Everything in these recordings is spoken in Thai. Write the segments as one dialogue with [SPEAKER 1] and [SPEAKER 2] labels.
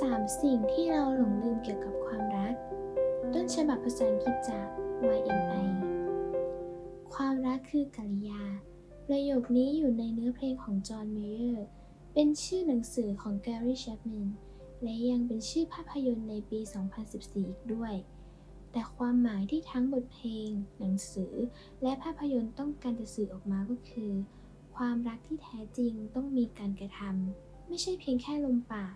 [SPEAKER 1] 3 สิ่งที่เราหลงลืมเกี่ยวกับความรัก ต้นฉบับภาษาอังกฤษจาก YMI ความรักคือกริยา ประโยคนี้อยู่ในเนื้อเพลงของจอห์นเมเยอร์ เป็นชื่อหนังสือของแกรี่แชปแมนและยังเป็นชื่อภาพยนตร์ในปี 2014 อีกด้วย แต่ความหมายที่ทั้งบทเพลง หนังสือ และภาพยนตร์ต้องการจะสื่อออกมาก็คือ ความรักที่แท้จริงต้องมีการกระทำ ไม่ใช่เพียงแค่ลมปาก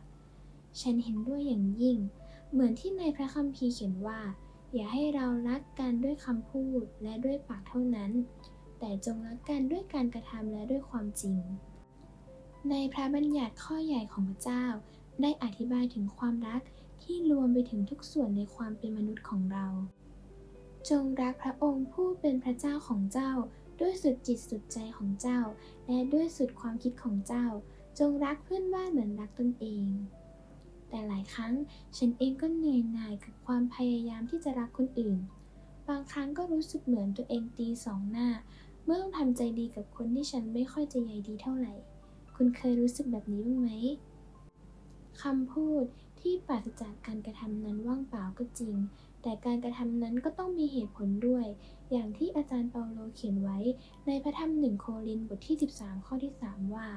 [SPEAKER 1] ฉันเห็นด้วยอย่างยิ่ง เหมือนที่ในพระคัมภีร์เขียนว่า อย่าให้เรารักกันด้วยคำพูดและด้วยปากเท่านั้น แต่จงรักกันด้วยการกระทำและด้วยความจริง ในพระบัญญัติข้อใหญ่ของพระเจ้า ได้อธิบายถึงความรักที่รวมไปถึงทุกส่วนในความเป็นมนุษย์ของเรา จงรักพระองค์ผู้เป็นพระเจ้าของเจ้า ด้วยสุดจิตสุดใจของเจ้า และด้วยสุดความคิดของเจ้า จงรักเพื่อนบ้านเหมือนรักตนเอง แต่หลายครั้งฉันเองก็เหนื่อยหน่ายกับความพยายามที่จะรักคนอื่น บางครั้งก็รู้สึกเหมือนตัวเองตีสองหน้า เมื่อต้องทำใจดีกับคนที่ฉันไม่ค่อยจะใยดีเท่าไหร่ คุณเคยรู้สึกแบบนี้บ้างไหมคำพูดที่ปราศจากการกระทำนั้นว่างเปล่าก็จริง แต่การกระทำนั้นก็ต้องมีเหตุผลด้วย อย่างที่อาจารย์เปาโลเขียนไว้ในพระธรรมหนึ่งโครินบทที่ 13 ข้อที่ 3 ว่า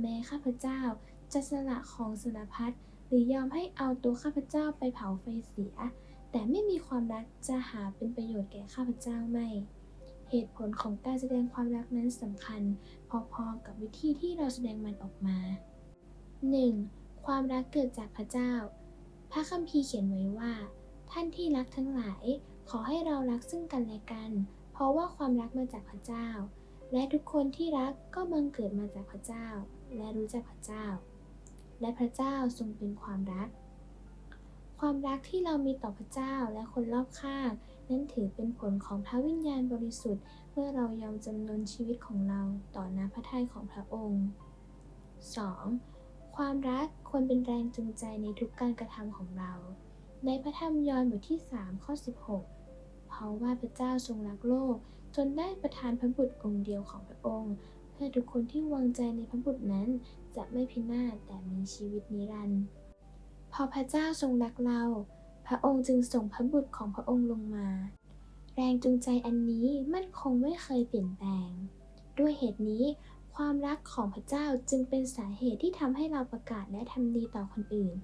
[SPEAKER 1] แม้ข้าพเจ้าจะสละของสารพัด หรือยอมให้เอาตัวข้าพเจ้าไปเผาไฟเสีย แต่ไม่มีความรักจะหาเป็นประโยชน์แก่ข้าพเจ้าไม่ เหตุผลของการแสดงความรักนั้นสำคัญ พอๆกับวิธีที่เราแสดงมันออกมา 1. ความรักเกิดจากพระเจ้า พระคัมภีร์เขียนไว้ว่า ท่านที่รักทั้งหลาย ขอให้เรารักซึ่งกันและกัน เพราะว่าความรักมาจากพระเจ้า และทุกคนที่รักก็บังเกิดมาจากพระเจ้า และรู้จักพระเจ้า และพระเจ้าทรงเป็นความรัก ความรักที่เรามีต่อพระเจ้าและคนรอบข้างนั้นถือเป็นผลของพระวิญญาณบริสุทธิ์ เมื่อเรายอมจำนนชีวิตของเราต่อน้ำพระทัยของพระองค์ 2. ความรักควรเป็นแรงจูงใจในทุกการกระทำของเรา ในพระธรรมยอห์นบทที่ 3 ข้อ 16 เพราะว่าพระเจ้าทรงรักโลก จนได้ประทานพระบุตรองค์เดียวของพระองค์ เพื่อทุกคนที่วางใจในพระบุตรนั้น จะไม่พินาศแต่มีชีวิตนิรันดร์พอพระเจ้าทรงรักเรา พระองค์จึงส่งพระบุตรของพระองค์ลงมา แรงจูงใจอันนี้มั่นคงไม่เคยเปลี่ยนแปลง ด้วยเหตุนี้ความรักของพระเจ้าจึงเป็นสาเหตุที่ทำให้เราประกาศและทำดีต่อคนอื่น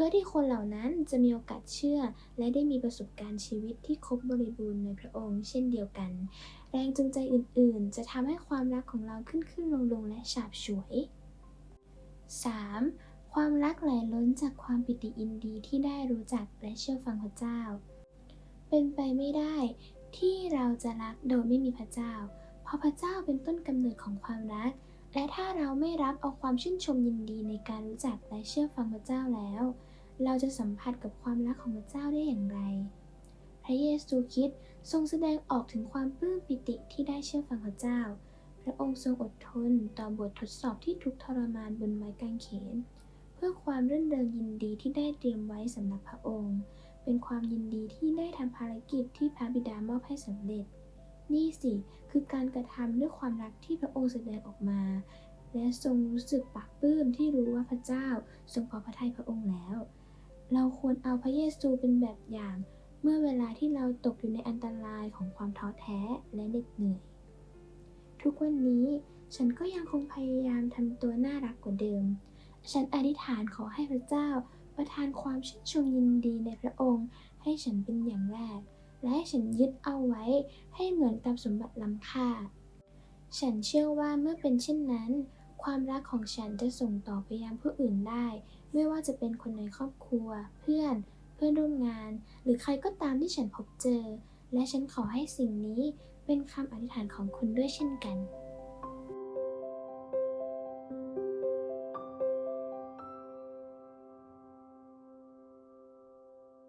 [SPEAKER 1] พื่อที่คนเหล่านั้นจะมีโอกาสเชื่อ และได้มีประสบการณ์ชีวิตที่ครบบริบูรณ์ในพระองค์ เช่นเดียวกัน แรงจูงใจอื่นๆ จะทำให้ความรักของเราขึ้นขึ้นลงลงและฉาบฉวย 3. ความรักไหลล้นจากความปิติยินดีที่ได้รู้จักและเชื่อฟังพระเจ้า เป็นไปไม่ได้ที่เราจะรักโดยไม่มีพระเจ้า เพราะพระเจ้าเป็นต้นกำเนิดของความรัก และถ้าเราไม่รับเอาความชื่นชมยินดีในการรู้จักและเชื่อฟังพระเจ้าแล้ว เราจะสัมผัสกับความรักของพระเจ้าได้อย่างไร พระเยซูคริสต์ทรงแสดงออกถึงความปลื้มปิติที่ได้เชื่อฟังพระเจ้า พระองค์ทรงอดทนต่อบททดสอบที่ทุกทรมานบนไม้กางเขน เพื่อความรื่นเริงยินดีที่ได้เตรียมไว้สำหรับพระองค์ เป็นความยินดีที่ได้ทำภารกิจที่พระบิดามอบให้สำเร็จ นี่สิคือการกระทำด้วยความรักที่พระองค์แสดงออกมา และทรงรู้สึกปลากปลื้มที่รู้ว่าพระเจ้าทรงพอพระทัยพระองค์แล้ว เราควรเอาพระเยซูเป็นแบบอย่าง เมื่อเวลาที่เราตกอยู่ในอันตรายของความท้อแท้และเหน็ดเหนื่อย ทุกวันนี้ฉันก็ยังคงพยายามทำตัวน่ารักกว่าเดิม ฉันอธิษฐานขอให้พระเจ้าประทานความชื่นชมยินดีในพระองค์ให้ฉันเป็นอย่างแรก และให้ฉันยึดเอาไว้ให้เหมือนกับสมบัติล้ำค่า ฉันเชื่อว่าเมื่อเป็นเช่นนั้น ความรักของฉันจะส่งต่อไปยังผู้อื่นได้ ไม่ว่าจะเป็นคนในครอบครัว เพื่อน เพื่อนร่วมงาน หรือใครก็ตามที่ฉันพบเจอ และฉันขอให้สิ่งนี้เป็นคำอธิษฐานของคุณด้วยเช่นกัน